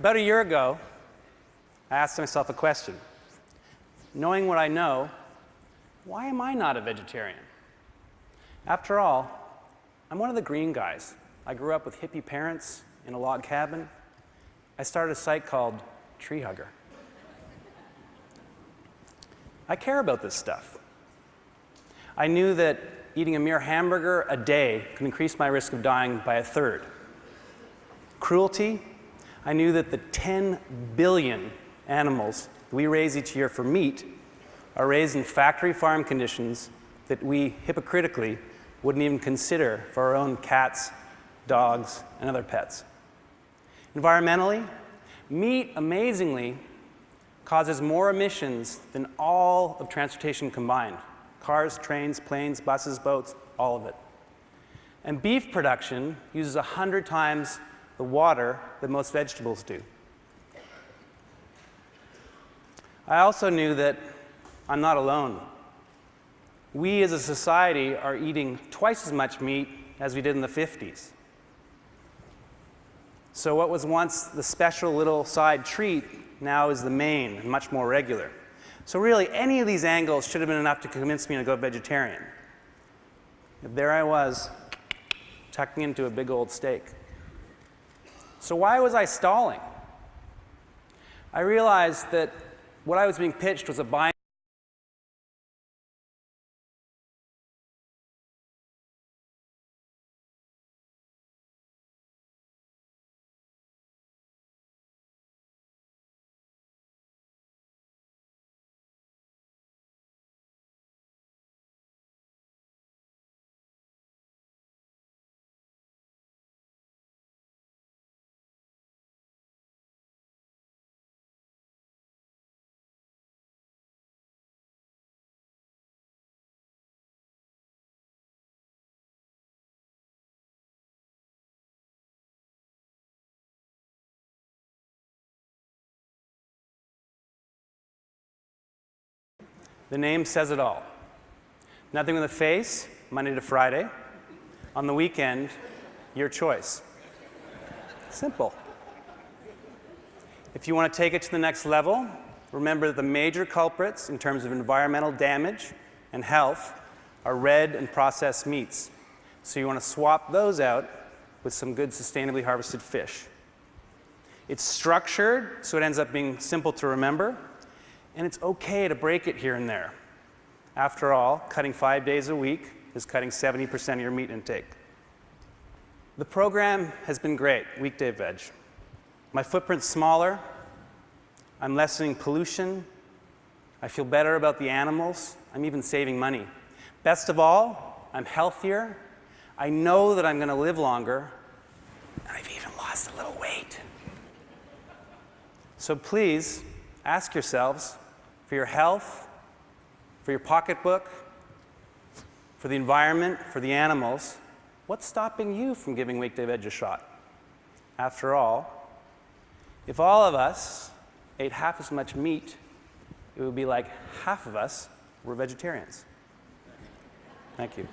About a year ago, I asked myself a question. Knowing what I know, why am I not a vegetarian? After all, I'm one of the green guys. I grew up with hippie parents in a log cabin. I started a site called Tree Hugger. I care about this stuff. I knew that eating a mere hamburger a day could increase my risk of dying by a third. Cruelty, I knew that the 10 billion animals we raise each year for meat are raised in factory farm conditions that we hypocritically wouldn't even consider for our own cats, dogs, and other pets. Environmentally, meat amazingly causes more emissions than all of transportation combined cars, trains, planes, buses, boats, all of it. And beef production uses 100 times the water that most vegetables do. I also knew that I'm not alone. We as a society are eating twice as much meat as we did in the 50s. So, what was once the special little side treat now is the main and much more regular. So, really, any of these angles should have been enough to convince me to go vegetarian. But there I was, tucking into a big old steak. So, why was I stalling? I realized that what I was being pitched was a buy The name says it all. Nothing with a face, Monday to Friday. On the weekend, your choice. Simple. If you want to take it to the next level, remember that the major culprits in terms of environmental damage and health are red and processed meats. So you want to swap those out with some good sustainably harvested fish. It's structured so it ends up being simple to remember and it's okay to break it here and there. After all, cutting five days a week is cutting 70% of your meat intake. The program has been great, weekday veg. My footprint's smaller, I'm lessening pollution, I feel better about the animals, I'm even saving money. Best of all, I'm healthier, I know that I'm going to live longer, and I've even lost a little weight. So please ask yourselves for your health, for your pocketbook, for the environment, for the animals, what's stopping you from giving Weekday Veg a shot? After all, if all of us ate half as much meat, it would be like half of us were vegetarians. Thank you.